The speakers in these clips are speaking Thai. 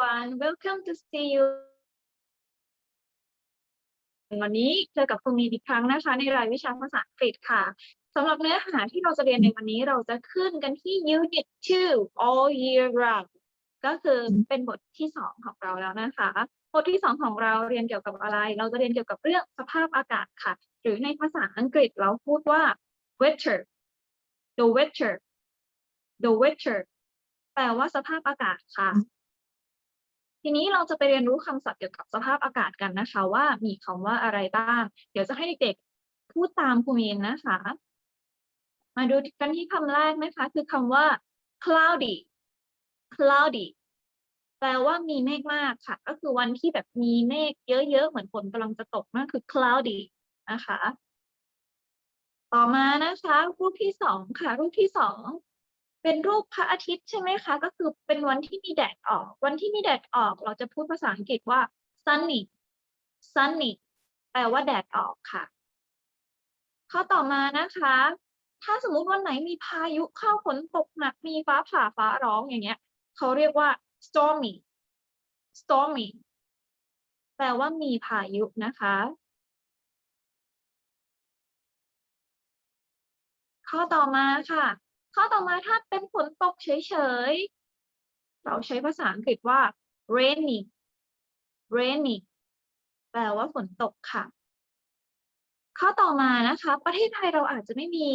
everyone welcome to see you วันนี้เจอกับครูมีนอีกครั้งนะคะ ในรายวิชาภาษาอังกฤษค่ะสำหรับเนื้อหาที่เราจะเรียนในวันนี้เราจะขึ้นกันที่ unit 2 all year round ก็คือเป็นบทที่สองของเราแล้วนะคะ บทที่สองของเราเรียนเกี่ยวกับอะไร เราจะเรียนเกี่ยวกับเรื่องสภาพอากาศค่ะ หรือในภาษาอังกฤษเราพูดว่า weather the weather the weather แปลว่าสภาพอากาศค่ะ ทีนี้เราจะไปเรียนรู้คำศัพท์เกี่ยวกับสภาพอากาศกันนะคะ ว่ามีคำว่าอะไรบ้าง เดี๋ยวจะให้เด็กๆพูดตามครูมีนนะคะ มาดูกันที่คำแรกนะคะ คือคำว่า cloudy cloudy แปลว่ามีเมฆมากค่ะ ก็คือวันที่แบบมีเมฆเยอะๆ เหมือนฝนกำลังจะตกนั่นคือ cloudy นะคะ ต่อมานะคะ รูปที่สองค่ะ รูปที่สอง เป็นรูปพระอาทิตย์ใช่ไหมคะ ก็คือเป็นวันที่มีแดดออก วันที่มีแดดออก เราจะพูดภาษาอังกฤษว่า sunny sunny แปลว่าแดดออกค่ะ ข้อต่อมานะคะ ถ้าสมมุติวันไหนมีพายุเข้าฝนตกหนักมีฟ้าผ่าฟ้าร้องอย่างเงี้ย เขาเรียกว่า stormy stormy แปลว่ามีพายุนะคะ ข้อต่อมาค่ะ ข้อต่อมาถ้าเป็นฝนตกเฉยๆ เราใช้ภาษาอังกฤษว่า rainy rainy แปลว่าฝนตกค่ะ ข้อต่อมานะคะ ประเทศไทยเราอาจจะไม่มี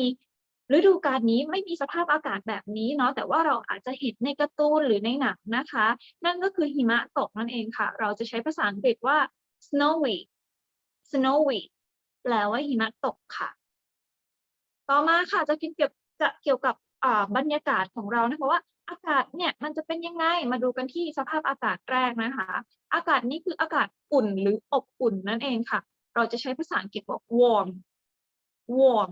ฤดูกาลนี้ไม่มีสภาพอากาศแบบนี้เนาะแต่ว่าเราอาจจะเห็นในการ์ตูนหรือในหนังนะคะ นั่นก็คือหิมะตกนั่นเองค่ะ เราจะใช้ภาษาอังกฤษว่า snowy snowy แปลว่าหิมะตกค่ะ ต่อมาค่ะจะเกี่ยวกับจะเกี่ยวกับ บรรยากาศของเรานะคะว่าอากาศเนี่ยมันจะเป็นยังไงมาดูกันที่สภาพอากาศแรกนะคะ อากาศนี้คืออากาศอุ่นหรืออบอุ่นนั่นเองค่ะ เราจะใช้ภาษาอังกฤษว่า warm warm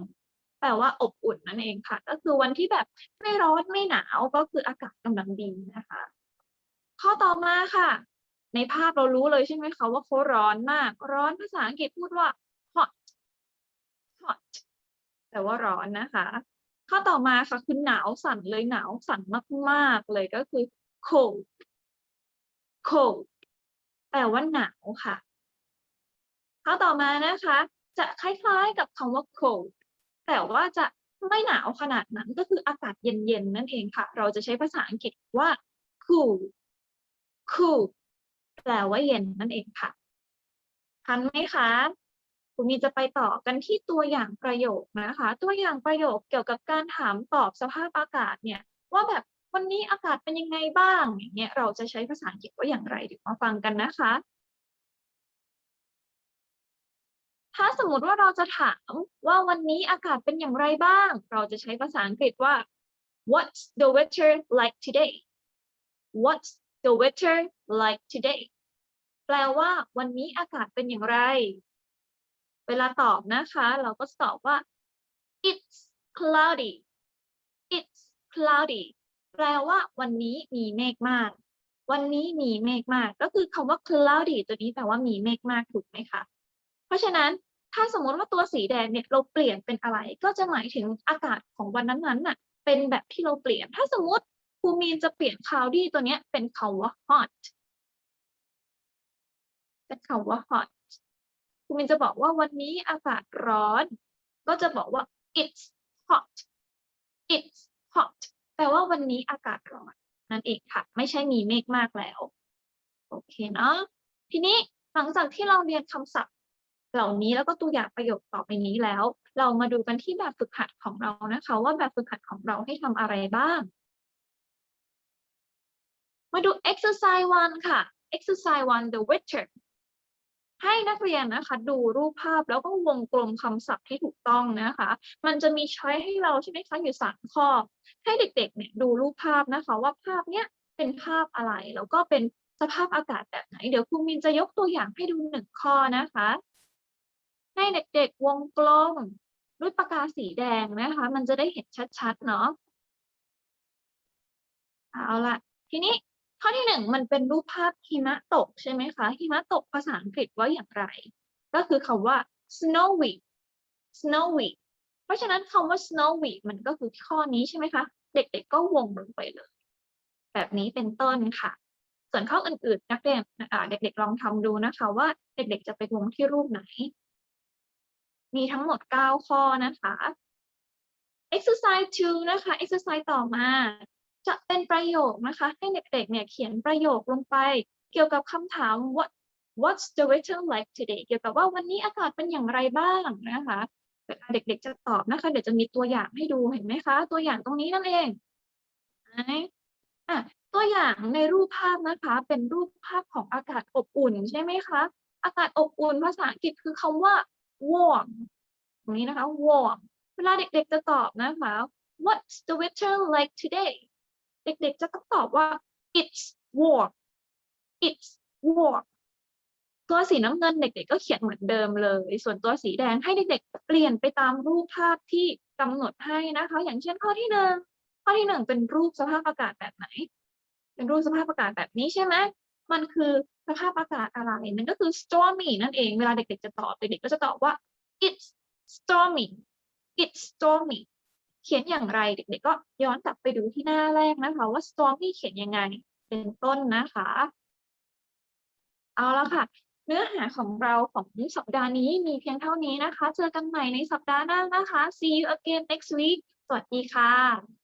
แปลว่าอบอุ่นนั่นเองค่ะ ก็คือวันที่แบบไม่ร้อนไม่หนาวก็คืออากาศกำลังดีนะคะ ข้อต่อมาค่ะ ในภาพเรารู้เลยใช่ไหมคะว่าเขาร้อนมาก ร้อนภาษาอังกฤษพูดว่า hot hot แปลว่าร้อนนะคะ ข้อต่อมาค่ะคือหนาวสั่นเลยหนาวสั่นมากๆเลยก็คือ cold cold แปลว่าหนาวค่ะข้อต่อมานะคะ จะคล้ายๆกับคำว่า cold แต่ว่าจะไม่หนาวขนาดนั้นก็คืออากาศเย็นๆนั่นเองค่ะ เราจะใช้ภาษาอังกฤษว่า cool cool แปลว่าเย็นนั่นเองค่ะทันไหมคะ คุณมีจะไปต่อกันที่ตัวอย่างประโยคนะคะ ตัวอย่างประโยคเกี่ยวกับการถามตอบสภาพอากาศเนี่ยว่าแบบวันนี้อากาศเป็นยังไงบ้างอย่างเงี้ยเราจะใช้ภาษาอังกฤษว่าอย่างไรเดี๋ยวมาฟังกันนะคะ ถ้าสมมติว่าเราจะถามว่าวันนี้อากาศเป็นอย่างไรบ้าง เราจะใช้ภาษาอังกฤษว่า What's the weather like today What's the weather like today แปลว่าวันนี้อากาศเป็นอย่างไร เวลาตอบนะคะ เราก็ตอบว่า it's cloudy it's cloudy แปลว่าวันนี้มีเมฆมาก วันนี้มีเมฆมาก ก็คือคำว่า cloudy ตัวนี้แปลว่ามีเมฆมากถูกไหมคะ เพราะฉะนั้นถ้าสมมติว่าตัวสีแดงเนี่ยเราเปลี่ยนเป็นอะไร ก็จะหมายถึงอากาศของวันนั้นๆน่ะ เป็นแบบที่เราเปลี่ยน ถ้าสมมติคูมีนจะเปลี่ยน cloudy ตัวเนี้ยเป็นคำว่า hot เป็นคำว่า hot ครูมินจะบอกว่าวันนี้อากาศร้อน ก็จะบอกว่า it's hot it's hot แปลว่าวันนี้อากาศร้อน นั่นเองค่ะ ไม่ใช่มีเมฆมากแล้ว โอเคเนาะทีนี้หลังจากที่เราเรียนคำศัพท์ เหล่านี้แล้วก็ตัวอย่างประโยคต่อไปนี้แล้ว เรามาดูกันที่แบบฝึกหัดของเรานะคะ ว่าแบบฝึกหัดของเราให้ทำอะไรบ้าง มาดู exercise one ค่ะ exercise one the weather ให้นักเรียนนะคะ ดูรูปภาพแล้วก็วงกลมคำศัพท์ที่ถูกต้องนะคะ มันจะมีช้อยให้เราใช่ไหมคะอยู่สามข้อ ให้เด็กๆเนี่ยดูรูปภาพนะคะ ว่าภาพเนี้ยเป็นภาพอะไรแล้วก็เป็นสภาพอากาศแบบไหน เดี๋ยวครูมินจะยกตัวอย่างให้ดูหนึ่งข้อนะคะ ให้เด็กๆวงกลมด้วยปากกาสีแดงนะคะ มันจะได้เห็นชัดๆเนาะเอาละทีนี้ ข้อที่หนึ่งมันเป็นรูปภาพหิมะตกใช่ไหมคะหิมะตกภาษาอังกฤษว่าอย่างไร ก็คือคำว่า snowy snowy เพราะฉะนั้นคำว่า snowy มันก็คือข้อนี้ใช่ไหมคะ เด็กๆก็วงลงไปเลย แบบนี้เป็นต้นค่ะ ส่วนข้ออื่นๆนักเรียนเด็กๆลองทำดูนะคะว่าเด็กๆจะไปวงที่รูปไหน มีทั้งหมด 9 ข้อนะคะ exercise 2นะคะ exercise ต่อมา จะเป็นประโยคนะคะ ให้เด็กๆเนี่ยเขียนประโยคลงไป เกี่ยวกับคำถาม what what's the weather like today เกี่ยวกับว่าวันนี้อากาศเป็นอย่างไรบ้างนะคะเด็กๆจะตอบนะคะ เดี๋ยวจะมีตัวอย่างให้ดูเห็นไหมคะ ตัวอย่างตรงนี้นั่นเองอะตัวอย่างในรูปภาพนะคะ เป็นรูปภาพของอากาศอบอุ่นใช่ไหมคะอากาศอบอุ่นภาษาอังกฤษคือคำว่า warm ตรงนี้นะคะ warm เวลาเด็กๆจะตอบนะคะ what's the weather like today เด็กๆ จะต้องตอบว่า it's warm it's warm ตัวสีน้ำเงินเด็กๆ ก็เขียนเหมือนเดิมเลย ส่วนตัวสีแดงให้เด็กๆ เปลี่ยนไปตามรูปภาพที่กำหนดให้นะคะ อย่างเช่นข้อที่หนึ่งข้อที่หนึ่งเป็นรูปสภาพอากาศแบบไหน เป็นรูปสภาพอากาศแบบนี้ใช่ไหมมันคือสภาพอากาศอะไรนั่นก็คือ stormy นั่นเอง เวลาเด็กๆ จะตอบเด็กๆ ก็จะตอบว่า it's stormy it's stormy เขียนอย่างไรเด็กๆก็ย้อนกลับไปดูที่หน้าแรกนะคะ ว่า stormy เขียนยังไงเป็นต้นนะคะ เอาละค่ะ เนื้อหาของเราของสัปดาห์นี้มีเพียงเท่านี้นะคะ เจอกันใหม่ในสัปดาห์หน้านะคะ see you again next week สวัสดีค่ะ